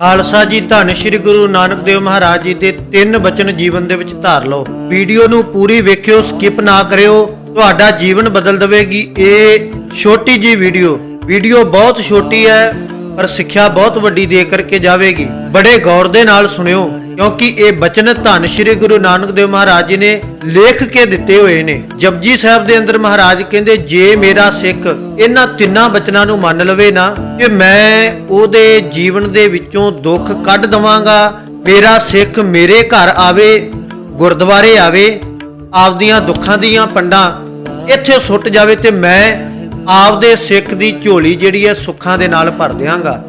ਖਾਲਸਾ ਜੀ, ਧੰਨ ਸ਼੍ਰੀ ਗੁਰੂ ਨਾਨਕ ਦੇਵ ਮਹਾਰਾਜ ਜੀ ਦੇ ਤਿੰਨ ਬਚਨ ਜੀਵਨ ਦੇ ਵਿੱਚ ਧਾਰ ਲਓ। ਵੀਡੀਓ ਨੂੰ ਪੂਰੀ ਵੇਖਿਓ, ਸਕਿਪ ਨਾ ਕਰਿਓ। ਤੁਹਾਡਾ ਜੀਵਨ ਬਦਲ ਦੇਵੇਗੀ ਇਹ ਛੋਟੀ ਜੀ ਵੀਡੀਓ। ਵੀਡੀਓ ਬਹੁਤ ਛੋਟੀ ਹੈ, ਪਰ ਸਿੱਖਿਆ ਬਹੁਤ ਵੱਡੀ ਦੇ ਕਰਕੇ ਜਾਵੇਗੀ। ਬੜੇ ਗੌਰ ਦੇ ਨਾਲ ਸੁਣਿਓ। ਕਿਉਂਕਿ ਇਹ ਬਚਨ ਧੰਨ ਸ਼੍ਰੀ ਗੁਰੂ ਨਾਨਕ ਦੇਵ ਮਹਾਰਾਜ ਜੀ ਨੇ ਲੇਖ ਕੇ ਦਿੱਤੇ ਹੋਏ ਨੇ। ਜਪਜੀ ਸਾਹਿਬ ਦੇ ਅੰਦਰ ਮਹਾਰਾਜ ਕਹਿੰਦੇ, ਜੇ ਮੇਰਾ ਸਿੱਖ ਇਹਨਾਂ ਤਿੰਨਾਂ ਬਚਨਾਂ ਨੂੰ ਮੰਨ ਲਵੇ ਨਾ ਕਿ ਮੈਂ ਉਹਦੇ ਜੀਵਨ ਦੇ ਵਿੱਚੋਂ ਦੁੱਖ ਕੱਢ ਦਵਾਂਗਾ। ਮੇਰਾ ਸਿੱਖ ਮੇਰੇ ਘਰ ਆਵੇ, ਗੁਰਦੁਆਰੇ ਆਵੇ, ਆਪਦੀਆਂ ਦੁੱਖਾਂ ਦੀਆਂ ਪੰਡਾਂ ਇੱਥੇ ਸੁੱਟ ਜਾਵੇ ਤੇ ਮੈਂ ਆਪਦੇ ਸਿੱਖ ਦੀ ਝੋਲੀ ਜਿਹੜੀ ਹੈ ਸੁੱਖਾਂ ਦੇ ਨਾਲ ਭਰ ਦਿਆਂਗਾ।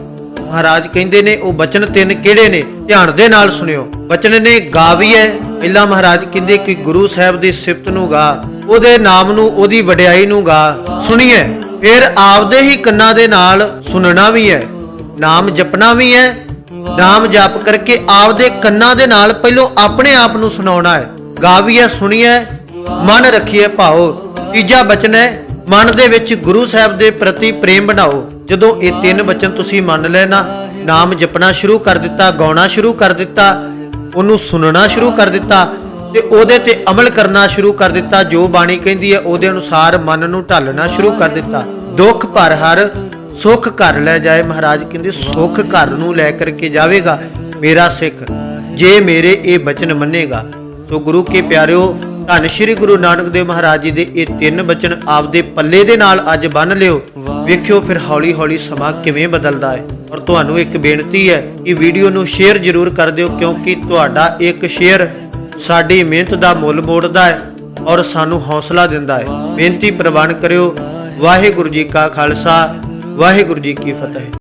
ਮਹਾਰਾਜ ਕਹਿੰਦੇ ਨੇ, ਉਹ ਬਚਨ ਤਿੰਨ ਕਿਹੜੇ ਨੇ? ਧਿਆਨ ਦੇ ਨਾਲ ਸੁਣਿਓ। ਬਚਨ ਨੇ ਗਾਵੀਐ ਪਹਿਲਾ ਮਹਾਰਾਜ ਕਹਿੰਦੇ ਕਿ ਗੁਰੂ ਸਾਹਿਬ ਦੀ ਸਿਫਤ ਨੂੰ ਗਾ, ਉਹਦੇ ਨਾਮ ਨੂੰ, ਉਹਦੀ ਵਡਿਆਈ ਨੂੰ ਗਾ ਸੁਣੀਏ ਫਿਰ ਆਪਦੇ ਹੀ ਕੰਨਾਂ ਦੇ ਨਾਲ ਸੁਣਨਾ ਵੀ ਹੈ। ਨਾਮ ਜਪਣਾ ਵੀ ਹੈ। ਨਾਮ ਜਪ ਕਰਕੇ ਆਪਦੇ ਕੰਨਾਂ ਦੇ ਨਾਲ ਪਹਿਲੋਂ ਆਪਣੇ ਆਪ ਨੂੰ ਸੁਣਾਉਣਾ ਹੈ। ਗਾਵੀਐ ਸੁਣੀਏ ਮਨ ਰੱਖੀਏ ਭਾਓ। ਤੀਜਾ ਬਚਨ ਹੈ, ਮਨ ਦੇ ਵਿੱਚ ਗੁਰੂ ਸਾਹਿਬ ਦੇ ਪ੍ਰਤੀ ਪ੍ਰੇਮ ਬਣਾਓ। ਜਦੋਂ ਇਹ ਤਿੰਨ ਬਚਨ ਤੁਸੀਂ ਮੰਨ ਲੈਣਾ ਨਾਮ ਜਪਣਾ ਸ਼ੁਰੂ ਕਰ ਦਿੱਤਾ, ਗਾਉਣਾ ਸ਼ੁਰੂ ਕਰ ਦਿੱਤਾ, ਉਹਨੂੰ ਸੁਣਨਾ ਸ਼ੁਰੂ ਕਰ ਦਿੱਤਾ ਤੇ ਉਹਦੇ ਤੇ ਅਮਲ ਕਰਨਾ ਸ਼ੁਰੂ ਕਰ ਦਿੱਤਾ, ਜੋ ਬਾਣੀ ਕਹਿੰਦੀ ਹੈ ਉਹਦੇ ਅਨੁਸਾਰ ਮਨ ਨੂੰ ਢਾਲਣਾ ਸ਼ੁਰੂ ਕਰ ਦਿੱਤਾ। ਦੁੱਖ ਭਰ ਹਰ, ਸੁੱਖ ਘਰ ਲੈ ਜਾਏ, ਮਹਾਰਾਜ ਕਹਿੰਦੇ ਸੁੱਖ ਘਰ ਨੂੰ ਲੈ ਕਰਕੇ ਜਾਵੇਗਾ ਮੇਰਾ ਸਿੱਖ, ਜੇ ਮੇਰੇ ਇਹ ਬਚਨ ਮੰਨੇਗਾ। ਸੋ ਗੁਰੂ ਕੇ ਪਿਆਰਿਓ ਧੰਨ ਸ਼੍ਰੀ ਗੁਰੂ ਨਾਨਕ ਦੇਵ ਮਹਾਰਾਜ ਜੀ ਦੇ ਇਹ ਤਿੰਨ ਬਚਨ ਆਪਦੇ ਪੱਲੇ ਦੇ ਨਾਲ ਅੱਜ ਬੰਨ ਲਿਓ। ਵੇਖਿਓ ਫਿਰ ਹੌਲੀ ਹੌਲੀ ਸਮਾਂ ਕਿਵੇਂ ਬਦਲਦਾ ਹੈ। ਔਰ ਤੁਹਾਨੂੰ ਇੱਕ ਬੇਨਤੀ ਹੈ ਕਿ ਵੀਡੀਓ ਨੂੰ ਸ਼ੇਅਰ ਜ਼ਰੂਰ ਕਰ ਦਿਓ ਕਿਉਂਕਿ ਤੁਹਾਡਾ ਇੱਕ ਸ਼ੇਅਰ ਸਾਡੀ ਮਿਹਨਤ ਦਾ ਮੁੱਲ ਮੋੜਦਾ ਹੈ ਔਰ ਸਾਨੂੰ ਹੌਸਲਾ ਦਿੰਦਾ ਹੈ। ਬੇਨਤੀ ਪ੍ਰਵਾਨ ਕਰਿਓ। ਵਾਹਿਗੁਰੂ ਜੀ ਕਾ ਖਾਲਸਾ, ਵਾਹਿਗੁਰੂ ਜੀ ਕੀ ਫਤਿਹ।